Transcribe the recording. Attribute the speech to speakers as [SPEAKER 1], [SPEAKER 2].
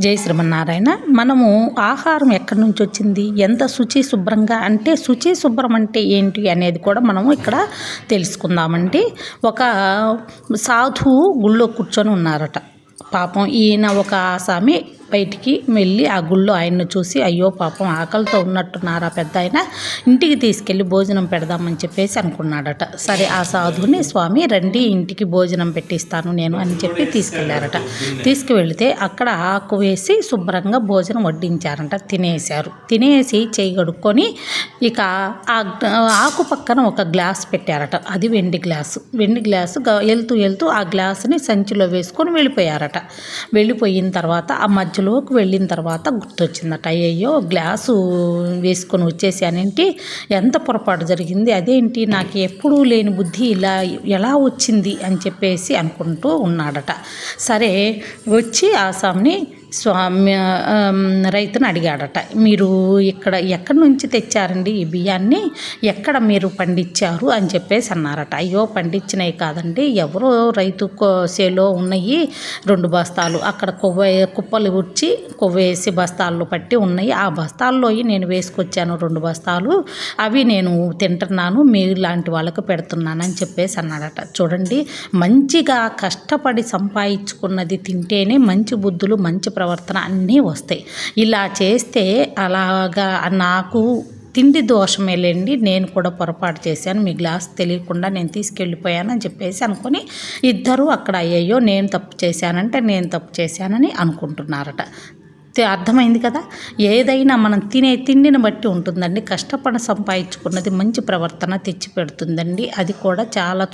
[SPEAKER 1] జై శ్రీమన్నారాయణ. మనము ఆహారం ఎక్కడి నుంచి వచ్చింది? ఎంత శుచి శుభ్రంగా అంటే శుచి శుభ్రం అంటే ఏంటి అనేది కూడా మనము ఇక్కడ తెలుసుకుందామండి. ఒక సాధువు గుళ్ళో కూర్చొని ఉన్నారట. పాపం ఈయన ఒక ఆసామి బయటికి వెళ్ళి ఆ గుళ్ళో ఆయన్ను చూసి అయ్యో పాపం ఆకలితో ఉన్నట్టున్నారా పెద్ద ఆయన ఇంటికి తీసుకెళ్ళి భోజనం పెడదామని చెప్పేసి అనుకున్నాడట. సరే ఆ సాధువుని స్వామి రండి ఇంటికి భోజనం పెట్టిస్తాను నేను అని చెప్పి తీసుకెళ్ళారట. తీసుకువెళితే అక్కడ ఆకు వేసి శుభ్రంగా భోజనం వడ్డించారంట. తినేశారు. తినేసి చేయి కడుక్కొని ఇక ఆ ఆకు పక్కన ఒక గ్లాస్ పెట్టారట. అది వెండి గ్లాసు. వెండి గ్లాసు వెళ్తూ వెళ్తూ ఆ గ్లాసుని సంచిలో వేసుకొని వెళ్ళిపోయారట. వెళ్ళిపోయిన తర్వాత ఆ మధ్య మధ్యలోకి వెళ్ళిన తర్వాత గుర్తొచ్చిందట అయ్యయ్యో గ్లాసు వేసుకొని వచ్చేసానేంటి ఎంత పొరపాటు జరిగింది? అదేంటి? నాకు ఎప్పుడూ లేని బుద్ధి ఇలా ఎలా వచ్చింది? అని చెప్పేసి అనుకుంటూ ఉన్నాడట. సరే వచ్చి ఆసాంని స్వామి రైతును అడిగాడట. మీరు ఇక్కడ ఎక్కడి నుంచి తెచ్చారండి ఈ బియ్యాన్ని? ఎక్కడ మీరు పండించారు? అని చెప్పేసి అన్నారట. అయ్యో పండించినవి కాదండి. ఎవరో రైతు సేలో ఉన్నాయి రెండు బస్తాలు. అక్కడ కొవ్వ కుప్పలు ఉడ్చి కొవ్వేసి బస్తాల్లో పట్టి ఉన్నాయి. ఆ బస్తాల్లో నేను వేసుకొచ్చాను రెండు బస్తాలు. అవి నేను తింటున్నాను. మీరు లాంటి వాళ్ళకు పెడుతున్నాను అని చెప్పేసి అన్నాడట. చూడండి మంచిగా కష్టపడి సంపాదించుకున్నది తింటేనే మంచి బుద్ధులు మంచి ప్రవర్తన అన్నీ వస్తాయి. ఇలా చేస్తే అలాగా నాకు తిండి దోషమేలేండి నేను కూడా పొరపాటు చేశాను మీ గ్లాస్ తెలియకుండా నేను తీసుకెళ్ళిపోయాను అని చెప్పేసి అనుకొని ఇద్దరు అక్కడ అయ్యయ్యో నేను తప్పు చేశానంటే నేను తప్పు చేశానని అనుకుంటున్నారట. అర్థమైంది కదా? ఏదైనా మనం తినే తిండిని బట్టి ఉంటుందండి. కష్టపడి సంపాదించుకున్నది మంచి ప్రవర్తన తెచ్చి పెడుతుందండి అది కూడా చాలా